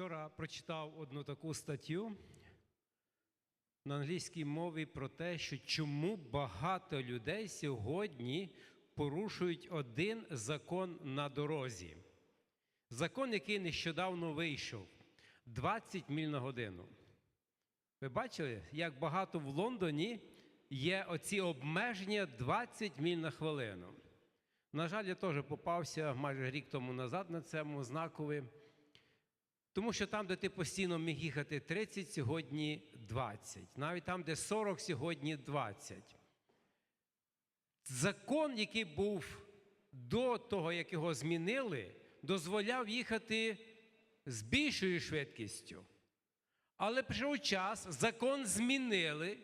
Вчора прочитав одну таку статтю на англійській мові про те, що чому багато людей сьогодні порушують один закон на дорозі. Закон, який нещодавно вийшов 20 міль на годину. Ви бачили, як багато в Лондоні є оці обмеження 20 міль на хвилину. На жаль, я теж попався майже рік тому назад на цьому знакові. Тому що там, де ти постійно міг їхати 30, сьогодні 20. Навіть там, де 40, сьогодні 20. Закон, який був до того, як його змінили, дозволяв їхати з більшою швидкістю. Але прийшов час, закон змінили,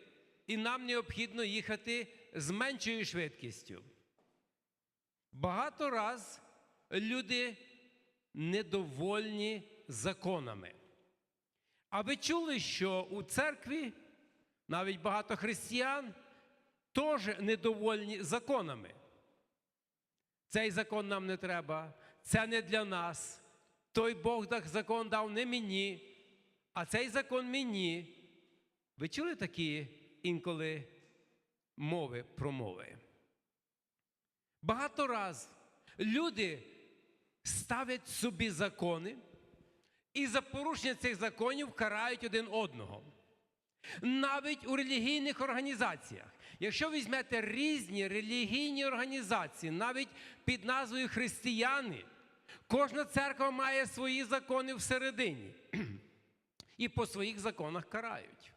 і нам необхідно їхати з меншою швидкістю. Багато раз люди недовольні законами. А ви чули, що у церкві навіть багато християн теж недовольні законами. Цей закон нам не треба, це не для нас. Той Бог закон дав не мені, а цей закон мені. Ви чули такі інколи мови промови? Багато раз люди ставлять собі закони і за порушення цих законів карають один одного. Навіть у релігійних організаціях. Якщо візьмете різні релігійні організації, навіть під назвою християни, кожна церква має свої закони всередині. І по своїх законах карають.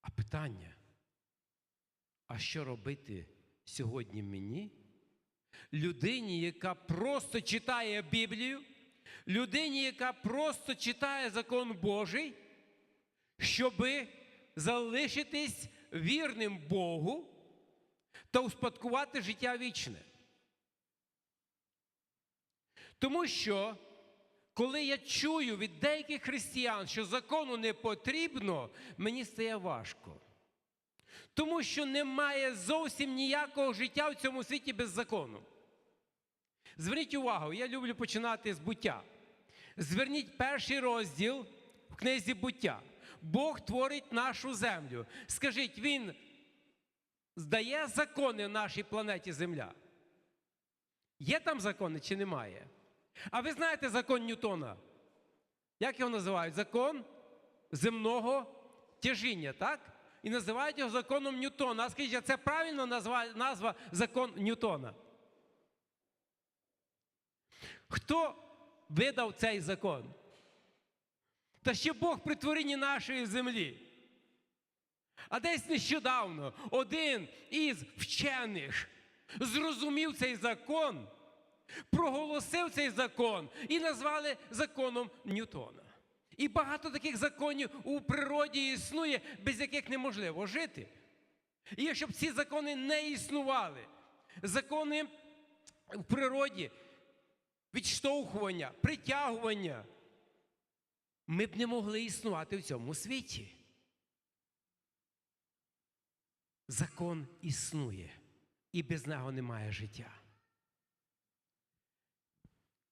А питання: а що робити сьогодні мені? Людині, яка просто читає Біблію, людині, яка просто читає закон Божий, щоби залишитись вірним Богу та успадкувати життя вічне. Тому що, коли я чую від деяких християн, що закону не потрібно, мені стає важко. Тому що немає зовсім ніякого життя в цьому світі без закону. Зверніть увагу, я люблю починати з буття. Зверніть перший розділ в книзі буття. Бог творить нашу землю. Скажіть, Він здає закони нашій планеті Земля? Є там закони чи немає? А ви знаєте закон Ньютона? Як його називають? Закон земного тяжіння, так? І називають його законом Ньютона. А скажіть, а це правильно назва, назва закон Ньютона? Хто видав цей закон? Та ще Бог при творінні нашої землі. А десь нещодавно один із вчених зрозумів цей закон, проголосив цей закон і назвали законом Ньютона. І багато таких законів у природі існує, без яких неможливо жити. І якщо б ці закони не існували, закони в природі, відштовхування, притягування, ми б не могли існувати в цьому світі. Закон існує, і без нього немає життя.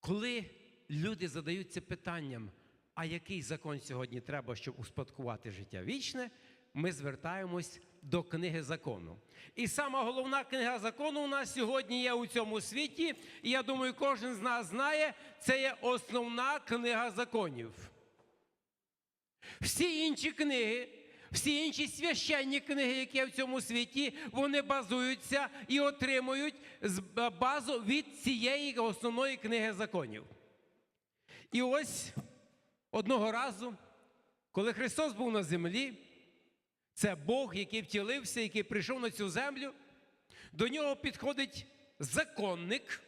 Коли люди задаються питанням, а який закон сьогодні треба, щоб успадкувати життя вічне, ми звертаємось до книги закону. І сама головна книга закону у нас сьогодні є у цьому світі, і я думаю, кожен з нас знає, це є основна книга законів. Всі інші книги, всі інші священні книги, які є в цьому світі, вони базуються і отримують базу від цієї основної книги законів. І ось одного разу, коли Христос був на землі, це Бог, який втілився, який прийшов на цю землю, до нього підходить законник,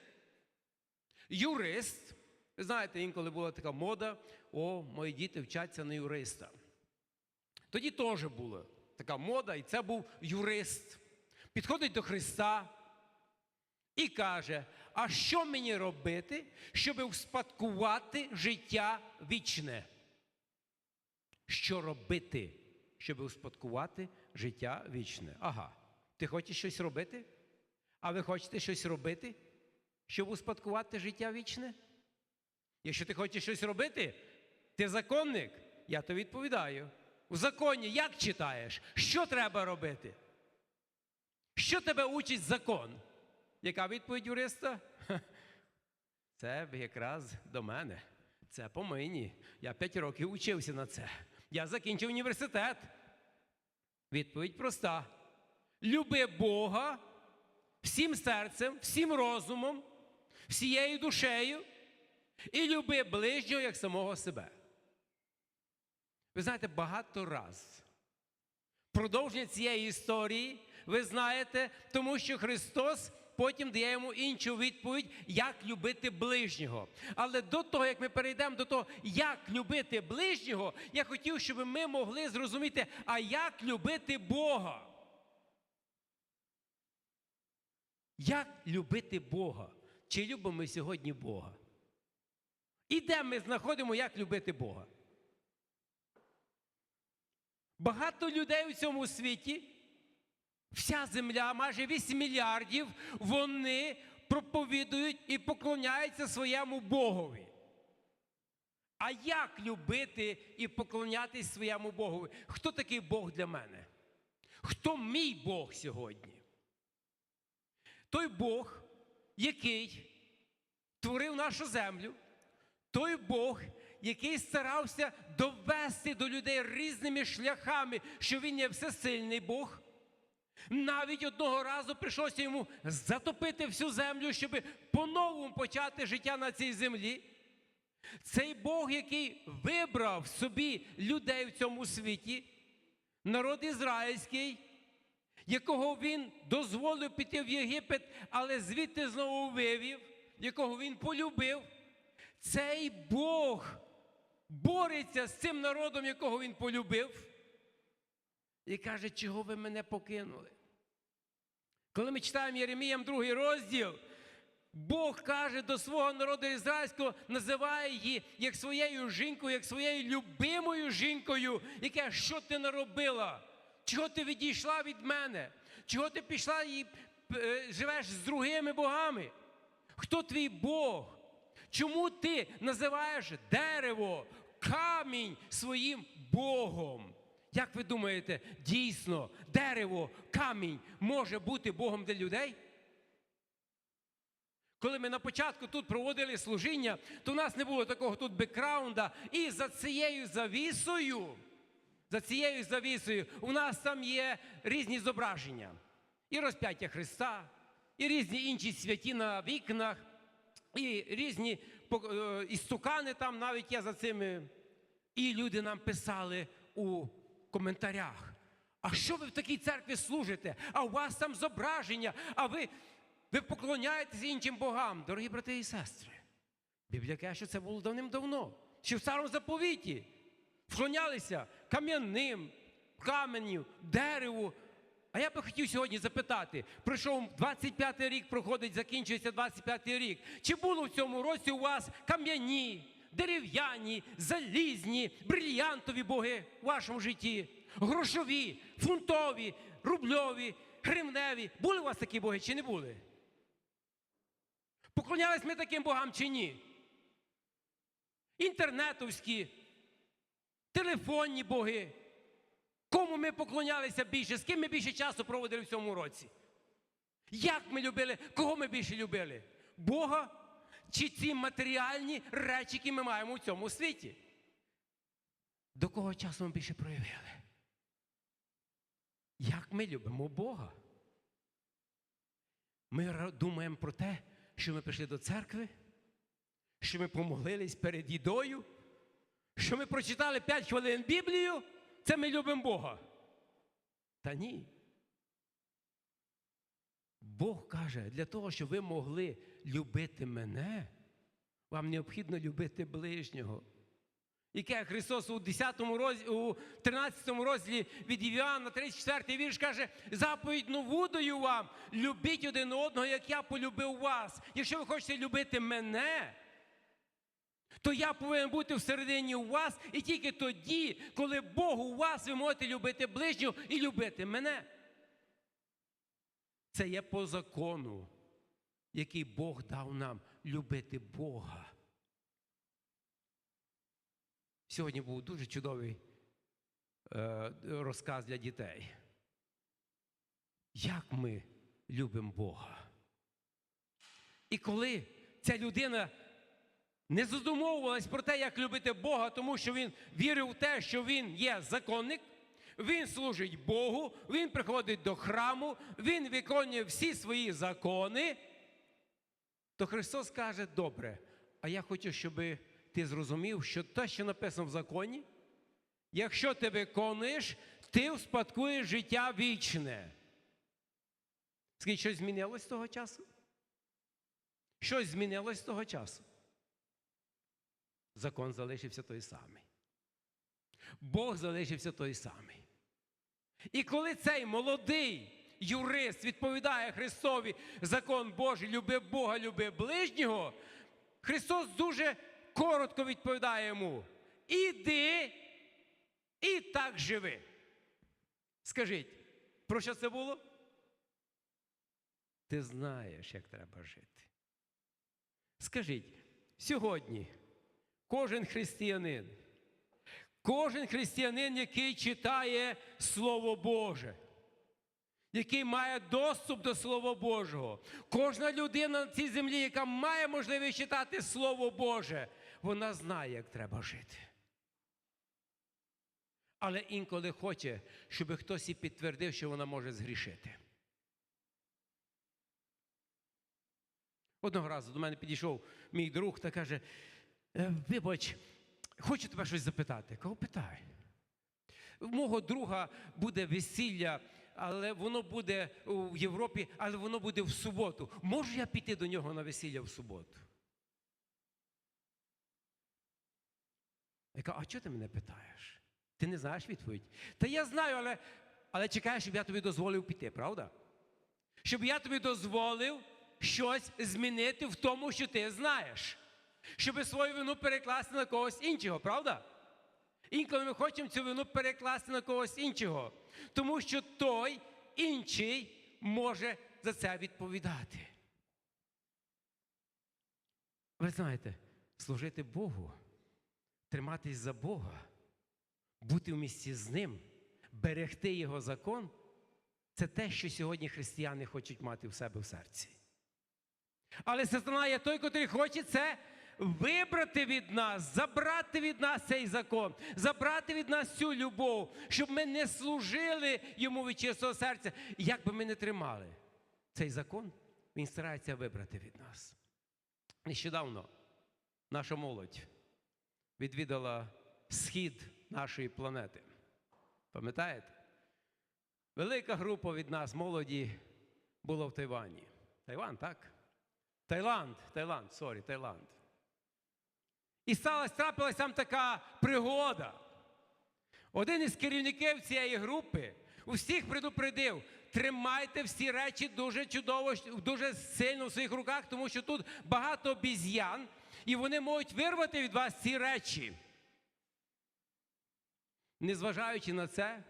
юрист. Ви знаєте, інколи була така мода, о, мої діти вчаться на юриста. Тоді теж була така мода, і це був юрист. Підходить до Христа і каже: а що мені робити, щоб успадкувати життя вічне? Що робити, щоб успадкувати життя вічне? Ага, ти хочеш щось робити? А ви хочете щось робити, щоб успадкувати життя вічне? Якщо ти хочеш щось робити, ти законник, я то відповідаю. У законі як читаєш? Що треба робити? Що тебе учить закон? Яка відповідь юриста? Це якраз до мене. Це по мені. Я п'ять років учився на це. Я закінчив університет. Відповідь проста: люби Бога всім серцем, всім розумом, всією душею і люби ближнього як самого себе. Ви знаєте, багато раз. Продовження цієї історії ви знаєте, тому що Христос потім дає йому іншу відповідь, як любити ближнього. Але до того, як ми перейдемо до того, як любити ближнього, я хотів, щоб ми могли зрозуміти, а як любити Бога. Як любити Бога? Чи любимо ми сьогодні Бога? І де ми знаходимо, як любити Бога? Багато людей у цьому світі, вся земля, майже 8 мільярдів, вони проповідують і поклоняються своєму Богові. А як любити і поклонятись своєму Богові? Хто такий Бог для мене? Хто мій Бог сьогодні? Той Бог, який творив нашу землю, той Бог, який старався довести до людей різними шляхами, що він є всесильний Бог. Навіть одного разу прийшлося йому затопити всю землю, щоб по-новому почати життя на цій землі. Цей Бог, який вибрав собі людей в цьому світі, народ ізраїльський, якого він дозволив піти в Єгипет, але звідти знову вивів, якого він полюбив. Цей Бог бореться з цим народом, якого він полюбив, і каже, чого ви мене покинули? Коли ми читаємо Єреміям другий розділ, Бог каже до свого народу ізраїльського, називає її як своєю жінкою, як своєю любимою жінкою, яке, що ти наробила? Чого ти відійшла від мене? Чого ти пішла і е, живеш з другими богами? Хто твій Бог? Чому ти називаєш дерево, камінь своїм Богом? Як ви думаєте, дійсно дерево, камінь може бути Богом для людей? Коли ми на початку тут проводили служіння, то в нас не було такого тут бекграунда. І за цією завісою, за цією завісою, у нас там є різні зображення. І розп'яття Христа, і різні інші святі на вікнах, і різні е, істукани там навіть є за цими. І люди нам писали у коментарях. А що ви в такій церкві служите? А у вас там зображення, а ви, ви поклоняєтесь іншим богам, дорогі брати і сестри. Біблія каже, що це було давним-давно. Ще в старому заповіті вклонялися кам'яним, каменю, дереву. А я би хотів сьогодні запитати: пройшов 25-й рік, проходить, закінчується 25-й рік. Чи було в цьому році у вас кам'яні? Дерев'яні, залізні, брильянтові боги у вашому житті, грошові, фунтові, рубльові, гривневі. Були у вас такі боги чи не були? Поклонялись ми таким богам чи ні? Інтернетовські, телефонні боги. Кому ми поклонялися більше? З ким ми більше часу проводили в цьому році? Як ми любили? Кого ми більше любили? Бога чи ці матеріальні речі, які ми маємо у цьому світі? До кого часу ми більше проявили? Як ми любимо Бога? Ми думаємо про те, що ми прийшли до церкви, що ми помолились перед їдою, що ми прочитали 5 хвилин Біблію, це ми любимо Бога. Та ні. Бог каже, для того, щоб ви могли любити мене, вам необхідно любити ближнього. Яке Христос у 10 розділі, у 13 розділі від Івана, 34 вірш каже, заповідь нову даю вам, любіть один одного, як я полюбив вас. Якщо ви хочете любити мене, то я повинен бути всередині у вас, і тільки тоді, коли Бог у вас, ви можете любити ближнього і любити мене. Це є по закону, який Бог дав нам любити Бога. Сьогодні був дуже чудовий е, розказ для дітей. Як ми любимо Бога. І коли ця людина не задумовувалась про те, як любити Бога, тому що він вірив в те, що він є законник, він служить Богу, він приходить до храму, він виконує всі свої закони, то Христос каже: добре, а я хочу, щоб ти зрозумів, що те, що написано в законі, якщо ти виконуєш, ти успадкуєш життя вічне. Скажіть, щось змінилось з того часу? Щось змінилось з того часу. Закон залишився той самий. Бог залишився той самий. І коли цей молодий юрист відповідає Христові закон Божий, люби Бога, люби ближнього, Христос дуже коротко відповідає йому: іди і так живи. Скажіть, про що це було? Ти знаєш, як треба жити. Скажіть, сьогодні кожен християнин, кожен християнин, який читає Слово Боже, який має доступ до Слова Божого, кожна людина на цій землі, яка має можливість читати Слово Боже, вона знає, як треба жити. Але інколи хоче, щоб хтось і підтвердив, що вона може згрішити. Одного разу до мене підійшов мій друг та каже: «Е, вибач, хочу тебе щось запитати. Кого питай? В мого друга буде весілля, але воно буде в Європі, але воно буде в суботу. Можу я піти до нього на весілля в суботу? Я кажу, а чого ти мене питаєш? Ти не знаєш відповідь? Та я знаю, але, але чекаю, щоб я тобі дозволив піти, правда? Щоб я тобі дозволив щось змінити в тому, що ти знаєш. Щоб свою вину перекласти на когось іншого, правда? Інколи ми хочемо цю вину перекласти на когось іншого, тому що той інший може за це відповідати. Ви знаєте, служити Богу, триматись за Бога, бути в місті з Ним, берегти Його закон це те, що сьогодні християни хочуть мати в себе в серці. Але сатана є той, котрий хоче це вибрати від нас, забрати від нас цей закон, забрати від нас цю любов, щоб ми не служили йому від чистого серця. Як би ми не тримали цей закон, він старається вибрати від нас. Нещодавно наша молодь відвідала схід нашої планети. Пам'ятаєте? Велика група від нас, молоді, була в Тайвані. Тайван, так? Таїланд, Таїланд, сорі, Таїланд. І сталася, трапилась там така пригода. Один із керівників цієї групи усіх предупредив, тримайте всі речі дуже чудово, дуже сильно в своїх руках, тому що тут багато обіз'ян, і вони можуть вирвати від вас ці речі. Незважаючи на це,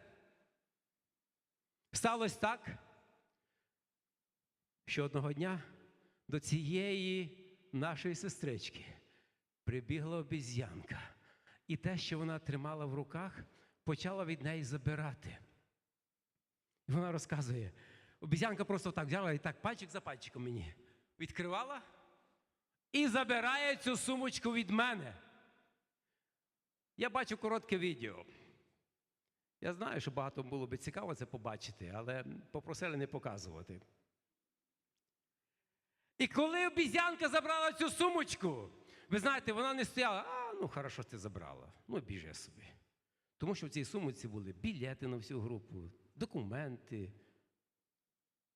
сталося так, що одного дня до цієї нашої сестрички прибігла обіз'янка. І те, що вона тримала в руках, почала від неї забирати. І вона розказує: обіз'янка просто так взяла і так пальчик за пальчиком мені відкривала і забирає цю сумочку від мене. Я бачу коротке відео. Я знаю, що багато було би цікаво це побачити, але попросили не показувати. І коли обізянка забрала цю сумочку, ви знаєте, вона не стояла, а ну хорошо, ти забрала. Ну, біжи собі. Тому що в цій сумочці були білети на всю групу, документи,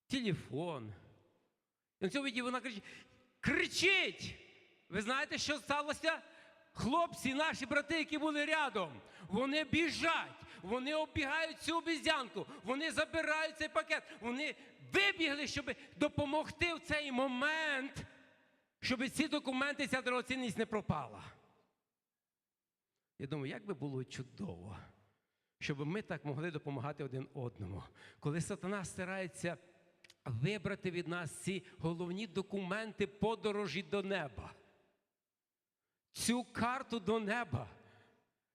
телефон. І на цьому відео вона кричить: кричить! Ви знаєте, що сталося? Хлопці, наші брати, які були рядом, вони біжать, вони оббігають цю обізянку, вони забирають цей пакет, вони вибігли, щоб допомогти в цей момент, щоб ці документи, ця дорогоцінність не пропала. Я думаю, як би було чудово, щоб ми так могли допомагати один одному, коли сатана старається вибрати від нас ці головні документи подорожі до неба. Цю карту до неба.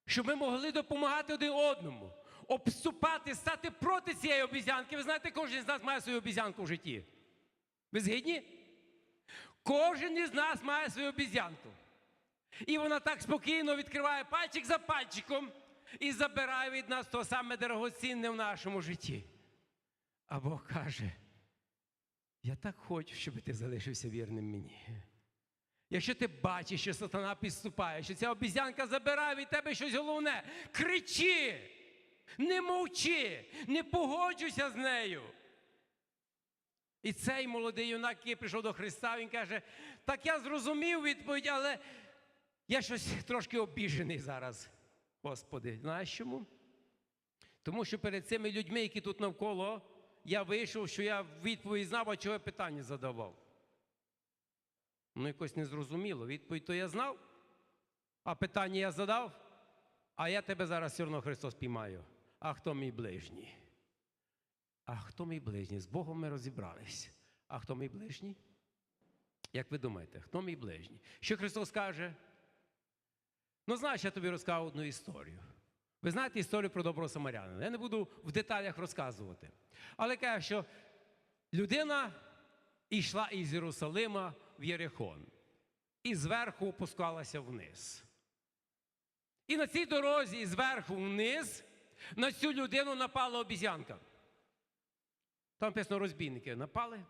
щоб ми могли допомагати один одному, обступати, стати проти цієї обізянки. Ви знаєте, кожен з нас має свою обізянку в житті. Ви згідні? Кожен із нас має свою обізянку. І вона так спокійно відкриває пальчик за пальчиком і забирає від нас то саме дорогоцінне в нашому житті. А Бог каже: я так хочу, щоб ти залишився вірним мені. Якщо ти бачиш, що сатана підступає, що ця обізянка забирає від тебе щось головне, кричи, не мовчи, не погоджуйся з нею. І цей молодий юнак, який прийшов до Христа, він каже: так я зрозумів відповідь, але я щось трошки обіжений зараз. Господи, знаєш чому? Тому що перед цими людьми, які тут навколо, я вийшов, що я відповідь знав, а чого я питання задавав. Ну, якось незрозуміло. Відповідь то я знав, а питання я задав, а я тебе зараз все одно Христос піймаю. А хто мій ближній? А хто мій ближній? З Богом ми розібрались. А хто мій ближній? Як ви думаєте, хто мій ближній? Що Христос каже? Ну, знаєш, я тобі розкажу одну історію. Ви знаєте історію про доброго самарянина. Я не буду в деталях розказувати. Але каже, що людина йшла із Єрусалима в Єрихон і зверху опускалася вниз. І на цій дорозі зверху вниз на цю людину напала обізянка. Там написано, розбійники напали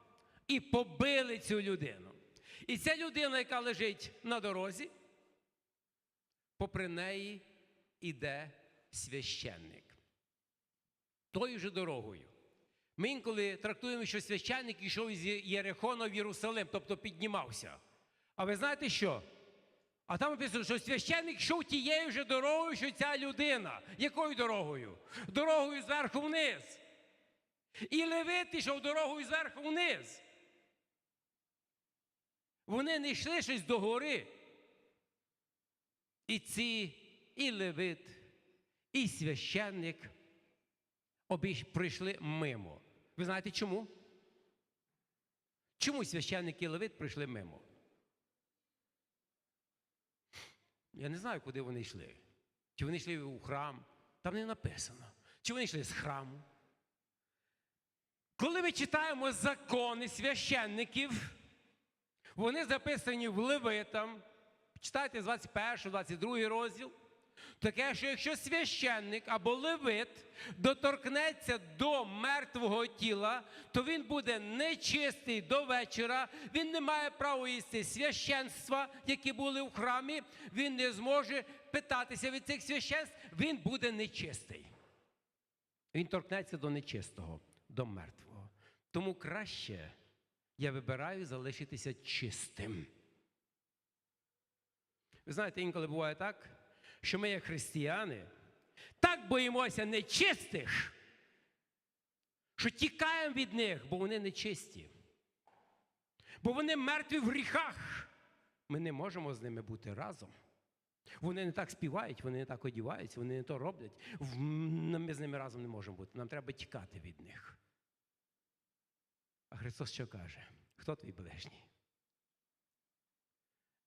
і побили цю людину. І ця людина, яка лежить на дорозі, попри неї іде священник. Тою же дорогою. Ми інколи трактуємо, що священник йшов із Єрихона в Єрусалим, тобто піднімався. А ви знаєте що? А там написано, що священник йшов тією же дорогою, що ця людина. Якою дорогою? Дорогою зверху вниз. І левит йшов дорогою зверху вниз. Вони не йшли щось до гори. І ці, і левит, і священник обіж прийшли мимо. Ви знаєте чому? Чому священник і левит прийшли мимо? Я не знаю, куди вони йшли. Чи вони йшли у храм? Там не написано. Чи вони йшли з храму? Коли ми читаємо закони священників, вони записані в Левитам, читайте з 21, 22 розділ. Таке, що якщо священник або левит доторкнеться до мертвого тіла, то він буде нечистий до вечора, він не має права їсти священства, які були в храмі, він не зможе питатися від цих священств, він буде нечистий. Він торкнеться до нечистого, до мертвого. Тому краще я вибираю залишитися чистим. Ви знаєте, інколи буває так, що ми, як християни, так боїмося нечистих, що тікаємо від них, бо вони нечисті. Бо вони мертві в гріхах. Ми не можемо з ними бути разом. Вони не так співають, вони не так одіваються, вони не то роблять. Ми з ними разом не можемо бути. Нам треба тікати від них. А Христос що каже? Хто твій ближній?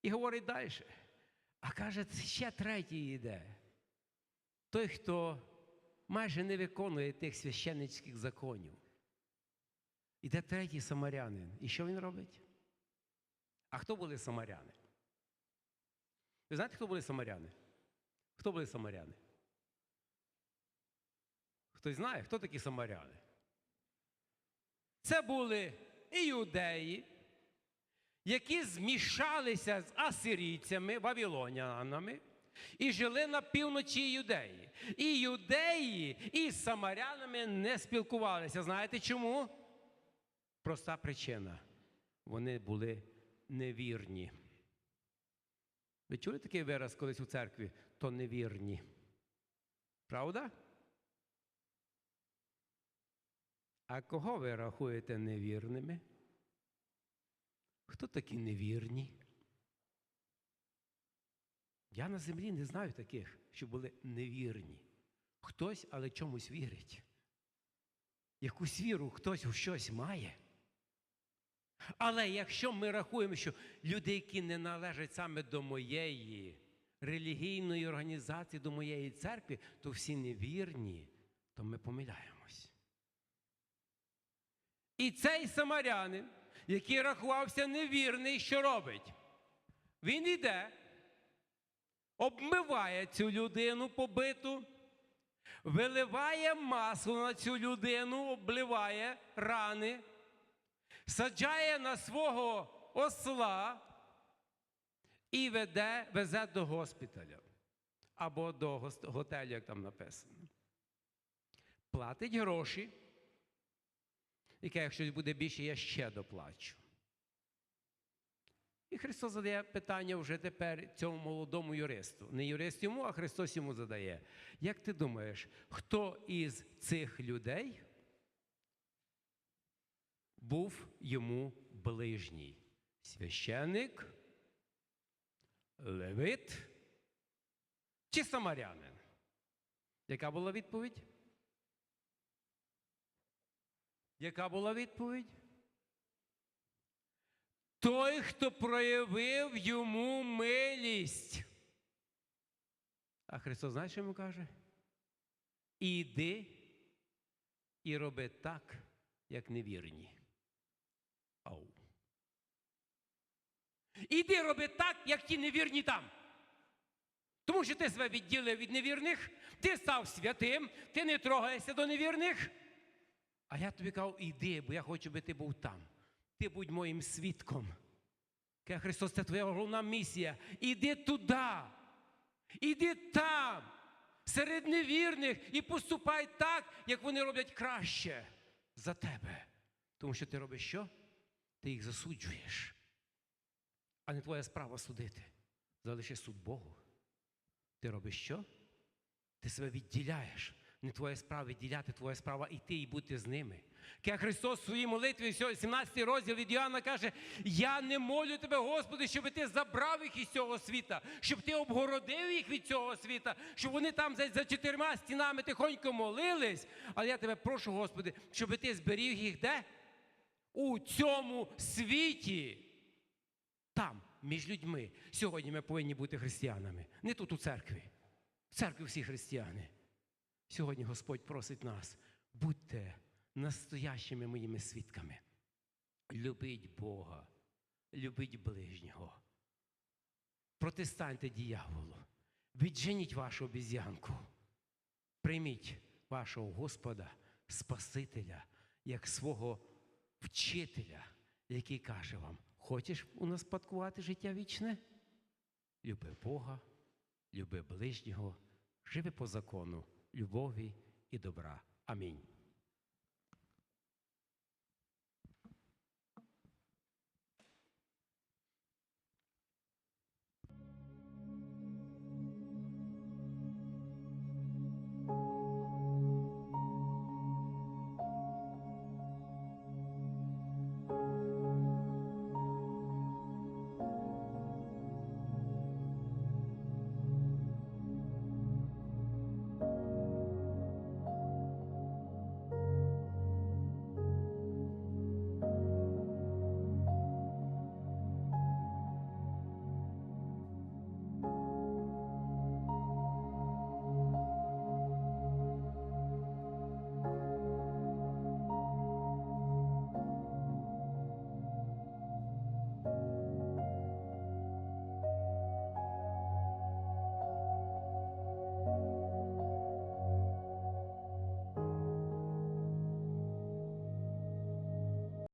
І говорить далі. А каже, ще третій йде. Той, хто майже не виконує тих священницьких законів. Іде третій самарянин. І що він робить? А хто були самаряни? Ви знаєте, хто були самаряни? Хто були самаряни? Хтось знає, хто такі самаряни? Це були і юдеї, які змішалися з асирійцями, вавилонянами, і жили на півночі юдеї. І юдеї із самарянами не спілкувалися. Знаєте чому? Проста причина. Вони були невірні. Ви чули такий вираз колись у церкві? То невірні. Правда? А кого ви рахуєте невірними? Хто такі невірні? Я на землі не знаю таких, що були невірні. Хтось, але чомусь вірить. Якусь віру хтось у щось має. Але якщо ми рахуємо, що люди, які не належать саме до моєї релігійної організації, до моєї церкви, то всі невірні, то ми помиляємось. І цей самарянин, який рахувався невірний, що робить? Він йде, обмиває цю людину побиту, виливає масло на цю людину, обливає рани, саджає на свого осла і веде, везе до госпіталя або до готелю, як там написано. Платить гроші. Каже, якщо буде більше, я ще доплачу. І Христос задає питання вже тепер цьому молодому юристу. Не юрист йому, а Христос йому задає. Як ти думаєш, хто із цих людей був йому ближній? Священник, левит чи самарянин? Яка була відповідь? Яка була відповідь? Той, хто проявив йому милість. А Христос, знаєш, що йому каже? Іди і роби так, як невірні. Ау. Іди роби так, як ті невірні там. Тому що ти себе відділив від невірних, ти став святим, ти не трогаєшся до невірних. А я тобі кажу, іди, бо я хочу, би ти був там. Ти будь моїм свідком. Каже Христос, це твоя головна місія. Іди туди. Іди там, серед невірних, і поступай так, як вони роблять краще за тебе. Тому що ти робиш що? Ти їх засуджуєш. А не твоя справа судити. Залиши суд Богу. Ти робиш що? Ти себе відділяєш. Не твоя справа відділяти, твоя справа йти і бути з ними. Каже Христос в своїй молитві, 17 розділ від Іоанна каже: Я не молю тебе, Господи, щоб ти забрав їх із цього світа, щоб ти обгородив їх від цього світа, щоб вони там за чотирма стінами тихонько молились. Але я тебе прошу, Господи, щоб ти зберіг їх де? У цьому світі. Там, між людьми. Сьогодні ми повинні бути християнами. Не тут у церкві. В церкві всі християни. Сьогодні Господь просить нас, будьте настоящими моїми свідками. Любіть Бога, любіть ближнього. Протистаньте діяволу. Відженіть вашу обіз'янку. Прийміть вашого Господа, Спасителя, як свого вчителя, який каже вам, хочеш унаспадкувати життя вічне? Люби Бога, люби ближнього, живи по закону любові і добра. Амінь.